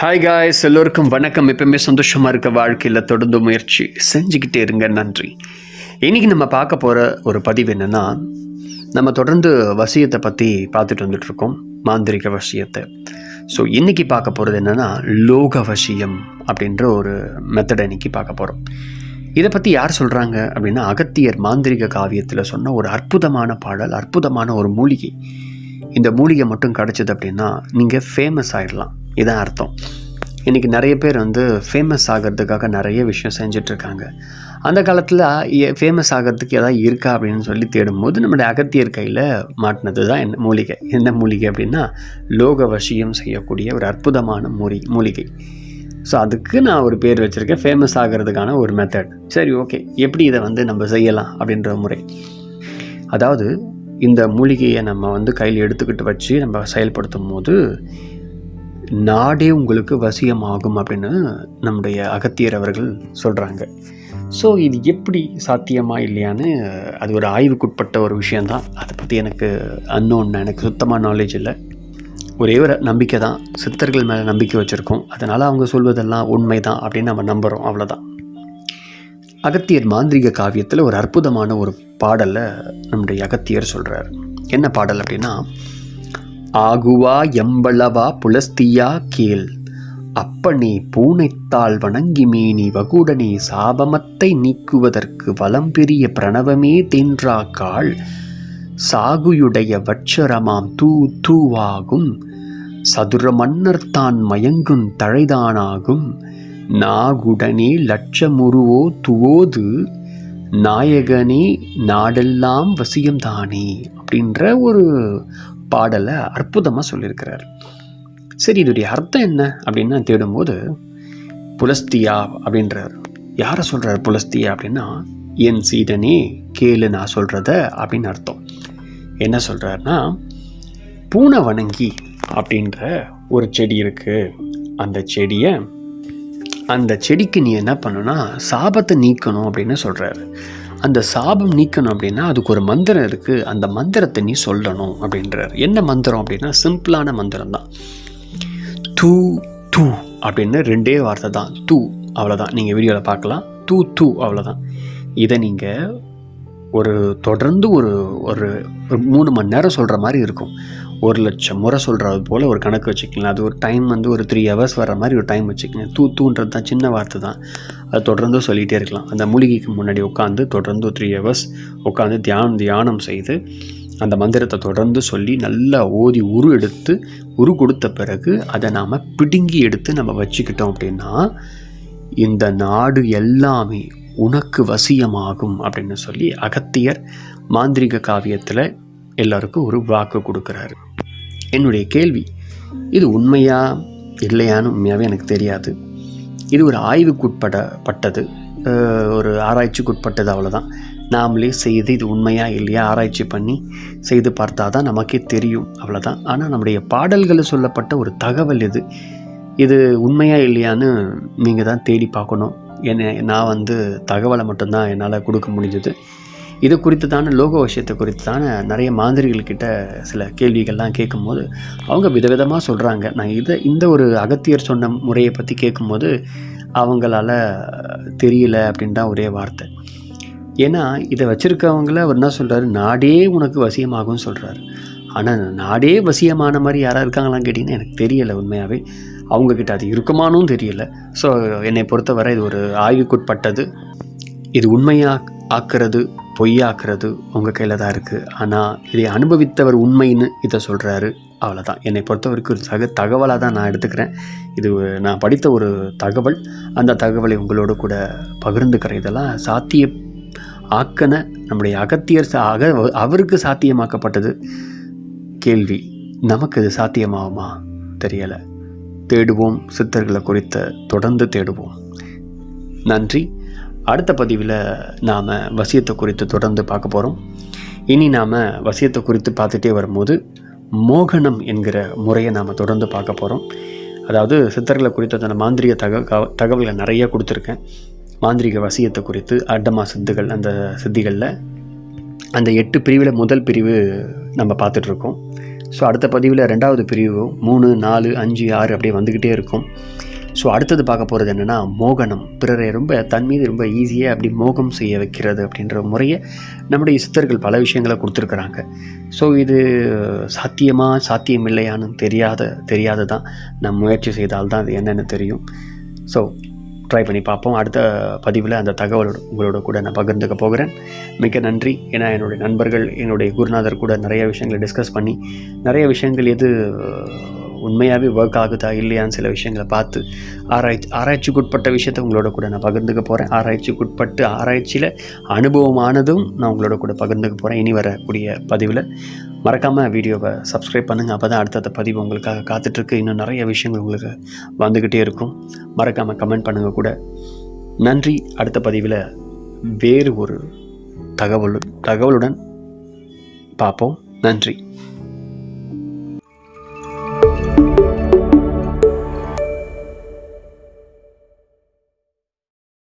Hi guys எல்லோருக்கும் வணக்கம். எப்பவுமே சந்தோஷமாக இருக்க வாழ்க்கையில் தொடர்ந்து முயற்சி செஞ்சுக்கிட்டே இருங்க. நன்றி. இன்றைக்கி நம்ம பார்க்க போகிற ஒரு பதிவு என்னென்னா நம்ம தொடர்ந்து வசியத்தை பற்றி பார்த்துட்டு வந்துட்ருக்கோம் மாந்திரிக வசியத்தை. ஸோ இன்றைக்கி பார்க்க போகிறது என்னென்னா லோக வசியம் அப்படின்ற ஒரு மெத்தடை இன்றைக்கி பார்க்க போகிறோம் இதை பற்றி யார் சொல்கிறாங்க அப்படின்னா அகத்தியர் மாந்திரிக காவியத்தில் சொன்ன ஒரு அற்புதமான பாடல் அற்புதமான ஒரு மூலிகை. இந்த மூலிகை மட்டும் கிடச்சிது அப்படின்னா நீங்கள் ஃபேமஸ் ஆகிடலாம் இதான் அர்த்தம். இன்றைக்கி நிறைய பேர் வந்து ஃபேமஸ் ஆகிறதுக்காக நிறைய விஷயம் செஞ்சிட்ருக்காங்க. அந்த காலத்தில் ஃபேமஸ் ஆகிறதுக்கு எதாவது இருக்கா அப்படின்னு சொல்லி தேடும்போது நம்முடைய அகத்தியர் கையில் மாட்டினது தான் என்ன மூலிகை. என்ன மூலிகை அப்படின்னா லோக வசியம் செய்யக்கூடிய ஒரு அற்புதமான மூலி மூலிகை. ஸோ அதுக்கு நான் ஒரு பேர் வச்சுருக்கேன் ஃபேமஸ் ஆகிறதுக்கான ஒரு மெத்தட் சரி ஓகே எப்படி இதை வந்து நம்ம செய்யலாம் அப்படின்ற முறை. அதாவது இந்த மூலிகையை நம்ம வந்து கையில் எடுத்துக்கிட்டு வச்சு நம்ம செயல்படுத்தும் போது நாடே உங்களுக்கு வசியமாகும் அப்படின்னு நம்முடைய அகத்தியர் அவர்கள் சொல்கிறாங்க ஸோ இது எப்படி சாத்தியமாக இல்லையான்னு அது ஒரு ஆய்வுக்குட்பட்ட ஒரு விஷயந்தான் அதை பற்றி எனக்கு அன்னோன்னு எனக்கு சுத்தமாக நாலேஜ் இல்லை. ஒரே ஒரு நம்பிக்கை தான். சித்தர்கள் மேலே நம்பிக்கை வச்சுருக்கோம். அதனால் அவங்க சொல்வதெல்லாம் உண்மை தான் அப்படின்னு நம்ம நம்புகிறோம் அவ்வளோதான் அகத்தியர் மாந்திரிக காவியத்தில் ஒரு அற்புதமான ஒரு பாடலை நம்முடைய அகத்தியர் சொல்கிறார் என்ன பாடல் அப்படின்னா ஆகுவா எம்பளவா புலஸ்தியா கேள். அப்பனே பூனைத்தாள் வணங்கி மேனி வகுடனே சாபமத்தை நீக்குவதற்கு வலம் பெரிய பிரணவமே தென்றாக்காள் சாகுயுடைய வட்சரமாம் தூ தூவாகும். சதுர மன்னர் தான் மயங்கும் தழைதானாகும். நாகுடனே லட்சமுருவோ துவோது. நாயகனே நாடெல்லாம் வசியம்தானே? அப்படின்ற ஒரு பாடலை அற்புதமாக சொல்லியிருக்கிறார். சரி இதோடைய அர்த்தம் என்ன அப்படின்னு தேடும்போது புலஸ்தியா அப்படின்றார். யாரை சொல்கிறார் புலஸ்தியா அப்படின்னா என் சீடனே கேளு நான் சொல்கிறத அப்படின்னு அர்த்தம். என்ன சொல்கிறாருன்னா பூனை வணங்கி அப்படின்ற ஒரு செடி இருக்குது அந்த செடியை அந்த செடிக்கு நீ என்ன பண்ணுன்னா சாபத்தை நீக்கணும் அப்படின்னு சொல்கிறாரு அந்த சாபம் நீக்கணும் அப்படின்னா அதுக்கு ஒரு மந்திரம் இருக்குது அந்த மந்திரத்தை நீ சொல்லணும் அப்படின்றார். என்ன மந்திரம் அப்படின்னா சிம்பிளான மந்திரம் தான். தூ தூ அப்படின்னு ரெண்டே வார்த்தை தான். தூ அவ்வளோதான் நீங்கள் வீடியோவில் பார்க்கலாம். தூ தூ அவ்வளோதான் இதை நீங்கள் ஒரு தொடர்ந்து ஒரு ஒரு ஒரு மூணு மணி நேரம் சொல்கிற மாதிரி இருக்கும். ஒரு லட்சம் முறை சொல்கிறது போல் ஒரு கணக்கு வச்சுக்கலாம். அது ஒரு டைம் வந்து ஒரு த்ரீ ஹவர்ஸ் வர மாதிரி ஒரு டைம் வச்சுக்கோங்க தூ தூன்றது தான் சின்ன வார்த்தை தான். அது தொடர்ந்து சொல்லிகிட்டே இருக்கலாம். அந்த மூலிகைக்கு முன்னாடி உட்காந்து தொடர்ந்து த்ரீ ஹவர்ஸ் உட்காந்து தியானம் தியானம் செய்து அந்த மந்திரத்தை தொடர்ந்து சொல்லி நல்லா ஓதி உரு எடுத்து உரு கொடுத்த பிறகு அதை நாம் பிடுங்கி எடுத்து நம்ம வச்சுக்கிட்டோம் அப்படின்னா இந்த நாடு எல்லாமே உனக்கு வசியமாகும் அப்படின்னு சொல்லி அகத்தியர் மாந்திரிக காவியத்தில் எல்லாருக்கும் ஒரு வாக்கு கொடுக்குறாரு. என்னுடைய கேள்வி இது உண்மையா இல்லையான்னு உண்மையாகவே எனக்கு தெரியாது. இது ஒரு ஆய்வுக்குட்பட பட்டது ஒரு ஆராய்ச்சிக்குட்பட்டது அவ்வளோதான் நாமளே செய்து இது உண்மையா இல்லையா ஆராய்ச்சி பண்ணி செய்து பார்த்தா தான் நமக்கே தெரியும் அவ்வளோதான் ஆனால் நம்முடைய பாடல்களில் சொல்லப்பட்ட ஒரு தகவல் இது. இது உண்மையா இல்லையான்னு நீங்கள் தான் தேடி பார்க்கணும். என்ன நான் வந்து தகவலை மட்டும்தான் என்னால் கொடுக்க முடிஞ்சது. இது குறித்து தானே லோக விஷயத்தை குறித்து தானே நிறைய மாந்திரிகள்கிட்ட சில கேள்விகள்லாம் கேட்கும்போது அவங்க விதவிதமாக சொல்கிறாங்க நான் இதை இந்த ஒரு அகத்தியர் சொன்ன முறையை பற்றி கேட்கும்போது அவங்களால தெரியல அப்படின் தான் ஒரே வார்த்தை. ஏன்னா இதை வச்சுருக்கவங்கள அவர் என்ன சொல்கிறாரு நாடே உனக்கு வசியமாகும்னு சொல்கிறாரு ஆனால் நாடே வசியமான மாதிரி யாராக இருக்காங்களான்னு கேட்டிங்கன்னா எனக்கு தெரியலை உண்மையாகவே அவங்கக்கிட்ட அது இருக்குமானும் தெரியல. ஸோ என்னை பொறுத்தவரை இது ஒரு ஆய்வுக்குட்பட்டது. இது உண்மையாக ஆக்குறது? பொய்யாக்குறது உங்கள் கையில் தான் இருக்குது ஆனால் இதை அனுபவித்தவர் உண்மைன்னு இதை சொல்கிறாரு அவ்வளோதான் என்னை பொறுத்தவரைக்கும் ஒரு தக தகவலாக தான் நான் எடுத்துக்கிறேன். இது நான் படித்த ஒரு தகவல். அந்த தகவலை உங்களோட கூட பகிர்ந்துக்கிறேன். இதெல்லாம் சாத்திய ஆக்கன நம்முடைய அகத்தியர் அக அவருக்கு சாத்தியமாக்கப்பட்டது. கேள்வி நமக்கு இது சாத்தியமாகுமா? தெரியலை. தேடுவோம். சித்தர்களை குறித்த தொடர்ந்து தேடுவோம். நன்றி. அடுத்த பதிவில் நாம் வசியத்தை குறித்து தொடர்ந்து பார்க்க போகிறோம் இனி நாம் வசியத்தை குறித்து பார்த்துட்டே வரும்போது மோகனம் என்கிற முறையை நாம் தொடர்ந்து பார்க்க போகிறோம் அதாவது சித்தர்களை குறித்த அந்த மாந்திரிக தக க- தகவல்களை நிறைய கொடுத்துருக்கேன். மாந்திரிக வசியத்தை குறித்து அட்டமா சித்துகள் அந்த சித்திகளில் அந்த எட்டு பிரிவில் முதல் பிரிவு நம்ம பார்த்துட்ருக்கோம் ஸோ அடுத்த பதிவில் ரெண்டாவது பிரிவு மூணு நாலு அஞ்சு ஆறு அப்படியே வந்துக்கிட்டே இருக்கும். ஸோ அடுத்தது பார்க்க போகிறது என்னென்னா மோகனம். பிறரை ரொம்ப தன் மீது ரொம்ப ஈஸியாக அப்படி மோகம் செய்ய வைக்கிறது அப்படின்ற முறையை நம்முடைய சித்தர்கள் பல விஷயங்களை கொடுத்துருக்குறாங்க. ஸோ இது சாத்தியமாக சாத்தியம் இல்லையான்னு தெரியாத தெரியாது தான் நம்ம முயற்சி செய்தால்தான் அது என்னென்னு தெரியும். ஸோ ட்ரை பண்ணி பார்ப்போம். அடுத்த பதிவில் அந்த தகவலோட உங்களோட கூட நான் பகிர்ந்துக்க போகிறேன். மிக்க நன்றி. ஏன்னா என்னுடைய நண்பர்கள் என்னுடைய குருநாதர் கூட நிறைய விஷயங்களை டிஸ்கஸ் பண்ணி நிறைய விஷயங்கள் எது உண்மையாகவே ஒர்க் ஆகுதா இல்லையான்னு சில விஷயங்களை பார்த்து ஆராய்ச்சி ஆராய்ச்சிக்குட்பட்ட விஷயத்தை உங்களோட கூட நான் பகிர்ந்துக்க போகிறேன் ஆராய்ச்சிக்குட்பட்டு ஆராய்ச்சியில் அனுபவமானதும் நான் உங்களோட கூட பகிர்ந்துக்க போகிறேன் இனி வரக்கூடிய பதிவில் மறக்காமல் வீடியோவை சப்ஸ்கிரைப் பண்ணுங்கள் அப்போ தான் அடுத்தடுத்த பதிவு உங்களுக்காக காத்துட்ருக்கு. இன்னும் நிறைய விஷயங்கள் உங்களுக்கு வந்துக்கிட்டே இருக்கும். மறக்காமல் கமெண்ட் பண்ணுங்கள் கூட. நன்றி. அடுத்த பதிவில் வேறு ஒரு தகவல் தகவலுடன் பார்ப்போம். நன்றி.